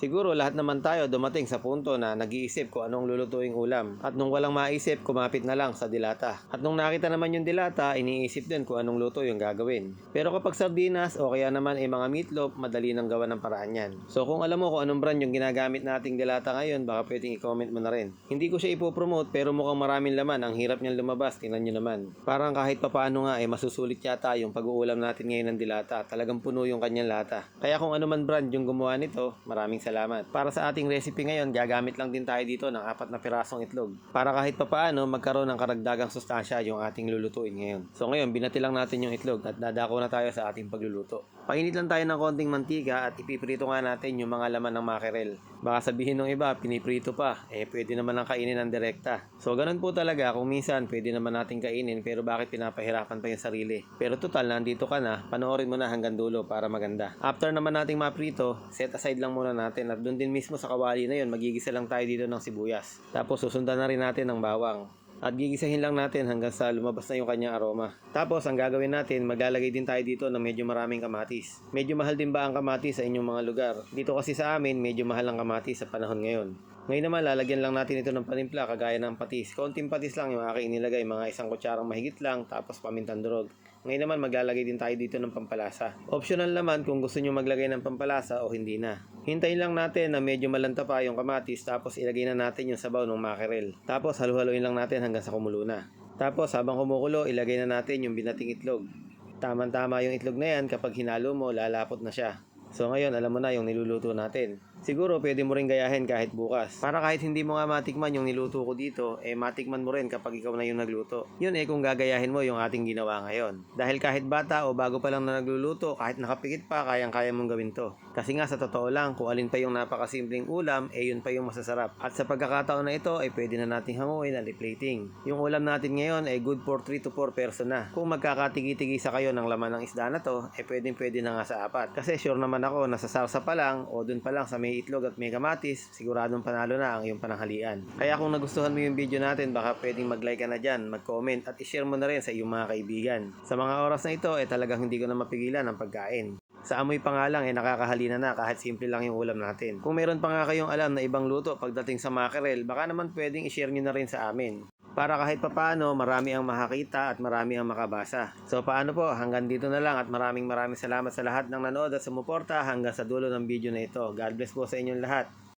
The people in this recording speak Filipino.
Siguro lahat naman tayo dumating sa punto na nag-iisip kung anong lulutuing ulam. At nung walang maisip, kumapit na lang sa dilata. At nung nakita naman yung dilata, iniisip din kung anong luto yung gagawin. Pero kapag sardinas o kaya naman ay mga meatloaf, madali nang gawa ng paraan yan. So kung alam mo kung anong brand yung ginagamit nating dilata ngayon, baka pwedeng i-comment mo na rin. Hindi ko siya ipopromote pero mukhang maraming laman. Ang hirap niyang lumabas, tingnan nyo naman. Parang kahit papaano nga, eh masusulit yata yung pag-uulam natin ngayon ng dilata. Talagang puno yung kanyang lata. Kaya kung ano man brand yung gumawa nito, maraming salamat. Para sa ating recipe ngayon, gagamit lang din tayo dito ng apat na pirasong itlog. Para kahit papaano, magkaroon ng karagdagang sustansya yung ating lulutuin ngayon. So ngayon, binati lang natin yung itlog at dadako na tayo sa ating pagluluto. Painit lang tayo ng konting mantika at ipiprito nga natin yung mga laman ng mackerel. Baka sabihin ng iba, piniprito pa. Eh, pwede naman ang kainin ng direkta. So, ganun po talaga. Kung minsan, pwede naman natin kainin, pero bakit pinapahirapan pa yung sarili? Pero total, nandito ka na, panoorin mo na hanggang dulo para maganda. After naman nating maprito, set aside lang muna natin at doon din mismo sa kawali na yun, magigisa lang tayo dito ng sibuyas. Tapos, susundan na rin natin ng bawang. At gigisahin lang natin hanggang sa lumabas na yung kanyang aroma. Tapos, ang gagawin natin, maglalagay din tayo dito ng medyo maraming kamatis. Medyo mahal din ba ang kamatis sa inyong mga lugar? Dito kasi sa amin, medyo mahal ang kamatis sa panahon ngayon. Ngayon naman, lalagyan lang natin ito ng panimpla kagaya ng patis. Konting patis lang yung aking inilagay, mga isang kutsarang mahigit lang, tapos pamintang durog. Ngayon naman, maglalagay din tayo dito ng pampalasa. Optional naman kung gusto nyo maglagay ng pampalasa o hindi na. Hintayin lang natin na medyo malanta pa yung kamatis, tapos ilagay na natin yung sabaw ng mackerel. Tapos halu-haluin lang natin hanggang sa kumulo na. Tapos habang kumukulo, ilagay na natin yung binating itlog. Tama-tama yung itlog na yan, kapag hinalo mo, lalapot na siya. So ngayon, alam mo na yung niluluto natin. Siguro pwede mo rin gayahin kahit bukas. Para kahit hindi mo nga matikman yung niluto ko dito, eh matikman mo rin kapag ikaw na yung nagluto. Yun eh kung gagayahin mo yung ating ginawa ngayon. Dahil kahit bata o bago pa lang na nagluluto, kahit nakapikit pa, kayang-kaya mong gawin to. Kasi nga sa totoo lang, kung alin pa yung napakasimpleng ulam, eh yun pa yung masasarap. At sa pagkakataon na ito, ay pwede na nating hanguin at plating. Yung ulam natin ngayon ay good for 3 to 4 person na. Kung magkakatigi-tigi sa kayo ng laman ng isda na to, eh pwedeng pwede na nga sa apat. Kasi sure naman ako na sa sarsa pa lang o dun pa lang sa may itlog at may kamatis, siguradong panalo na ang iyong pananghalian. Kaya kung nagustuhan mo yung video natin, baka pwedeng mag-like ka na dyan, mag-comment at i-share mo na rin sa iyong mga kaibigan. Sa mga oras na ito, eh talagang hindi ko na mapigilan ang pagkain. Sa amoy pa nga lang, eh nakakahalina na kahit simple lang yung ulam natin. Kung meron pa nga kayong alam na ibang luto pagdating sa mackerel, baka naman pwedeng i-share nyo na rin sa amin. Para kahit papano, marami ang makakita at marami ang makabasa. So paano po, hanggang dito na lang at maraming maraming salamat sa lahat ng nanood at sumuporta hanggang sa dulo ng video na ito. God bless po sa inyong lahat.